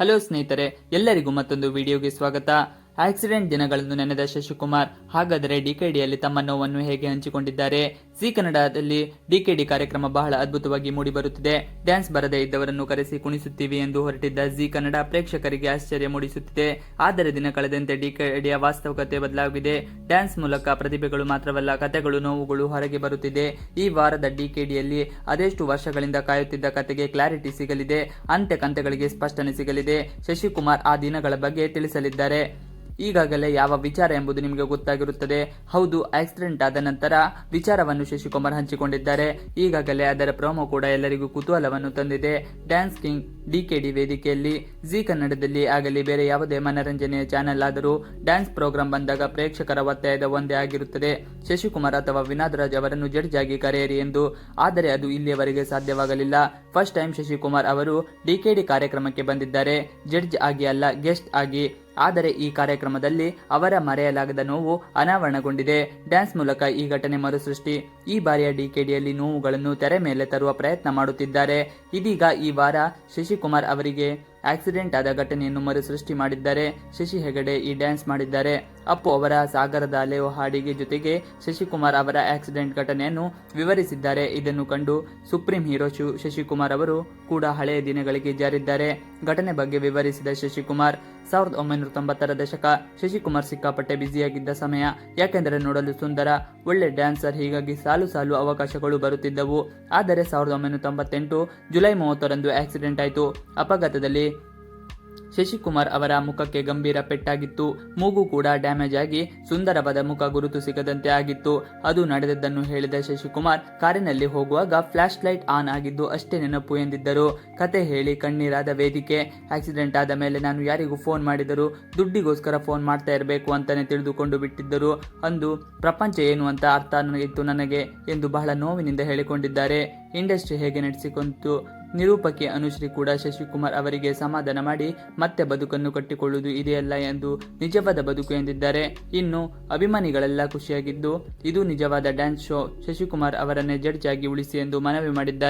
Hello ಸ್ನೇಹಿತರೆ ಎಲ್ಲರಿಗೂ ಮತ್ತೊಂದು ವಿಡಿಯೋಗೆ ಸ್ವಾಗತ. ಆಕ್ಸಿಡೆಂಟ್ ದಿನಗಳನ್ನು ನೆನೆದ ಶಶಿಕುಮಾರ್, ಹಾಗಾದರೆ ಡಿಕೆಡಿಯಲ್ಲಿ ತಮ್ಮ ನೋವನ್ನು ಹೇಗೆ ಹಂಚಿಕೊಂಡಿದ್ದಾರೆ? ಸಿ ಕನ್ನಡದಲ್ಲಿ ಡಿಕೆಡಿ ಕಾರ್ಯಕ್ರಮ ಬಹಳ ಅದ್ಭುತವಾಗಿ ಮೂಡಿಬರುತ್ತಿದೆ. ಡ್ಯಾನ್ಸ್ ಬರದೇ ಇದ್ದವರನ್ನು ಕರೆಸಿ ಕುಣಿಸುತ್ತೀವಿ ಎಂದು ಹೊರಟಿದ್ದ ಜಿ ಕನ್ನಡ ಪ್ರೇಕ್ಷಕರಿಗೆ ಆಶ್ಚರ್ಯ ಮೂಡಿಸುತ್ತಿದೆ. ಆದರೆ ದಿನ ಕಳೆದಂತೆ ಡಿಕೆಡಿಯ ವಾಸ್ತವಿಕತೆ ಬದಲಾಗಿದೆ. ಡ್ಯಾನ್ಸ್ ಮೂಲಕ ಪ್ರತಿಭೆಗಳು ಮಾತ್ರವಲ್ಲ, ಕಥೆಗಳು, ನೋವುಗಳು ಹೊರಗೆ ಬರುತ್ತಿದೆ. ಈ ವಾರದ ಡಿಕೆಡಿಯಲ್ಲಿ ಅದೆಷ್ಟು ವರ್ಷಗಳಿಂದ ಕಾಯುತ್ತಿದ್ದ ಕತೆಗೆ ಕ್ಲಾರಿಟಿ ಸಿಗಲಿದೆ. ಅಂತ್ಯ ಕಂತೆಗಳಿಗೆ ಸ್ಪಷ್ಟನೆ ಸಿಗಲಿದೆ. ಶಶಿಕುಮಾರ್ ಆ ದಿನಗಳ ಬಗ್ಗೆ ತಿಳಿಸಲಿದ್ದಾರೆ. ಈಗಾಗಲೇ ಯಾವ ವಿಚಾರ ಎಂಬುದು ನಿಮಗೆ ಗೊತ್ತಾಗಿರುತ್ತದೆ. ಹೌದು, ಆಕ್ಸಿಡೆಂಟ್ ಆದ ನಂತರ ವಿಚಾರವನ್ನು ಶಶಿಕುಮಾರ್ ಹಂಚಿಕೊಂಡಿದ್ದಾರೆ. ಈಗಾಗಲೇ ಅದರ ಪ್ರೋಮೋ ಕೂಡ ಎಲ್ಲರಿಗೂ ಕುತೂಹಲವನ್ನು ತಂದಿದೆ. ಡ್ಯಾನ್ಸ್ ಕಿಂಗ್ ಡಿಕೆಡಿ ವೇದಿಕೆಯಲ್ಲಿ ಜಿ ಕನ್ನಡದಲ್ಲಿ ಆಗಲಿ ಬೇರೆ ಯಾವುದೇ ಮನರಂಜನೆಯ ಚಾನೆಲ್ ಆದರೂ ಡ್ಯಾನ್ಸ್ ಪ್ರೋಗ್ರಾಂ ಬಂದಾಗ ಪ್ರೇಕ್ಷಕರ ಒತ್ತಾಯದ ಒಂದೇ ಆಗಿರುತ್ತದೆ. ಶಶಿಕುಮಾರ್ ಅಥವಾ ವಿನಾದ್ ರಾಜ್ ಅವರನ್ನು ಜಡ್ಜ್ ಆಗಿ ಕರೆಯಿರಿ ಎಂದು. ಆದರೆ ಅದು ಇಲ್ಲಿಯವರೆಗೆ ಸಾಧ್ಯವಾಗಲಿಲ್ಲ. ಫಸ್ಟ್ ಟೈಮ್ ಶಶಿಕುಮಾರ್ ಅವರು ಡಿಕೆಡಿ ಕಾರ್ಯಕ್ರಮಕ್ಕೆ ಬಂದಿದ್ದಾರೆ. ಜಡ್ಜ್ ಆಗಿ ಅಲ್ಲ, ಗೆಸ್ಟ್ ಆಗಿ ಆದರೆ ಈ ಕಾರ್ಯಕ್ರಮದಲ್ಲಿ ಅವರ ಮರೆಯಲಾಗದ ನೋವು ಅನಾವರಣಗೊಂಡಿದೆ. ಡ್ಯಾನ್ಸ್ ಮೂಲಕ ಈ ಘಟನೆ ಮರುಸೃಷ್ಟಿ. ಈ ಬಾರಿಯ ಡಿಕೆಡಿಯಲ್ಲಿ ನೋವುಗಳನ್ನು ತೆರೆ ಮೇಲೆ ತರುವ ಪ್ರಯತ್ನ ಮಾಡುತ್ತಿದ್ದಾರೆ. ಇದೀಗ ಈ ವಾರ ಶಶಿಕುಮಾರ್ ಅವರಿಗೆ ಆಕ್ಸಿಡೆಂಟ್ ಆದ ಘಟನೆಯನ್ನು ಮರುಸೃಷ್ಟಿ ಮಾಡಿದ್ದಾರೆ. ಶಶಿ ಹೆಗಡೆ ಈ ಡ್ಯಾನ್ಸ್ ಮಾಡಿದ್ದಾರೆ. ಅಪ್ಪು ಅವರ ಸಾಗರದ ಅಲೆಯೋ ಹಾಡಿಗೆ ಜೊತೆಗೆ ಶಶಿಕುಮಾರ್ ಅವರ ಆಕ್ಸಿಡೆಂಟ್ ಘಟನೆಯನ್ನು ವಿವರಿಸಿದ್ದಾರೆ. ಇದನ್ನು ಕಂಡು ಸುಪ್ರೀಂ ಹೀರೋ ಶಶಿಕುಮಾರ್ ಅವರು ಕೂಡ ಹಳೆಯ ದಿನಗಳಿಗೆ ಜಾರಿದ್ದಾರೆ. ಘಟನೆ ಬಗ್ಗೆ ವಿವರಿಸಿದ ಶಶಿಕುಮಾರ್ ಸಾವಿರದ ಒಂಬೈನೂರ ತೊಂಬತ್ತರ ದಶಕ ಶಶಿಕುಮಾರ್ ಸಿಕ್ಕಾಪಟ್ಟೆ ಬ್ಯುಸಿಯಾಗಿದ್ದ ಸಮಯ. ಯಾಕೆಂದರೆ ನೋಡಲು ಸುಂದರ, ಒಳ್ಳೆ ಡ್ಯಾನ್ಸರ್, ಹೀಗಾಗಿ ಸಾಲು ಸಾಲು ಅವಕಾಶಗಳು ಬರುತ್ತಿದ್ದವು. ಆದರೆ ಸಾವಿರದ ಒಂಬೈನೂರ ತೊಂಬತ್ತೆಂಟು ಜುಲೈ ಮೂವತ್ತರಂದು ಆಕ್ಸಿಡೆಂಟ್ ಆಯಿತು. ಅಪಘಾತದಲ್ಲಿ ಶಶಿಕುಮಾರ್ ಅವರ ಮುಖಕ್ಕೆ ಗಂಭೀರ ಪೆಟ್ಟಾಗಿತ್ತು. ಮೂಗು ಕೂಡ ಡ್ಯಾಮೇಜ್ ಆಗಿ ಸುಂದರವಾದ ಮುಖ ಗುರುತು ಸಿಗದಂತೆ ಆಗಿತ್ತು. ಅದು ನಡೆದದ್ದನ್ನು ಹೇಳಿದ ಶಶಿಕುಮಾರ್, ಕಾರಿನಲ್ಲಿ ಹೋಗುವಾಗ ಫ್ಲಾಶ್ ಲೈಟ್ ಆನ್ ಆಗಿದ್ದು ಅಷ್ಟೇ ನೆನಪು ಎಂದಿದ್ದರು. ಕತೆ ಹೇಳಿ ಕಣ್ಣೀರಾದ ವೇದಿಕೆ. ಆಕ್ಸಿಡೆಂಟ್ ಆದ ಮೇಲೆ ನಾನು ಯಾರಿಗೂ ಫೋನ್ ಮಾಡಿದರು ದುಡ್ಡಿಗೋಸ್ಕರ ಫೋನ್ ಮಾಡ್ತಾ ಇರಬೇಕು ಅಂತಾನೆ ತಿಳಿದುಕೊಂಡು ಬಿಟ್ಟಿದ್ದರು. ಅಂದು ಪ್ರಪಂಚ ಏನು ಅಂತ ಅರ್ಥ ಇತ್ತು ನನಗೆ ಎಂದು ಬಹಳ ನೋವಿನಿಂದ ಹೇಳಿಕೊಂಡಿದ್ದಾರೆ. ಇಂಡಸ್ಟ್ರಿ ಹೇಗೆ ನಡೆಸಿಕೊಂತು ನಿರೂಪಕಿ ಅನುಶ್ರೀ ಕೂಡ ಶಶಿಕುಮಾರ್ ಅವರಿಗೆ ಸಮಾಧಾನ ಮಾಡಿ ಮತ್ತೆ ಬದುಕನ್ನು ಕಟ್ಟಿಕೊಳ್ಳುವುದು ಇದೆಯಲ್ಲ ಎಂದು ನಿಜವಾದ ಬದುಕು ಎಂದಿದ್ದಾರೆ. ಇನ್ನು ಅಭಿಮಾನಿಗಳೆಲ್ಲ ಖುಷಿಯಾಗಿದ್ದು, ಇದು ನಿಜವಾದ ಡ್ಯಾನ್ಸ್ ಶೋ. ಶಶಿಕುಮಾರ್ ಅವರನ್ನೇ ಜಡ್ಜ್ ಆಗಿ ಉಳಿಸಿ ಎಂದು ಮನವಿ ಮಾಡಿದ್ದಾರೆ.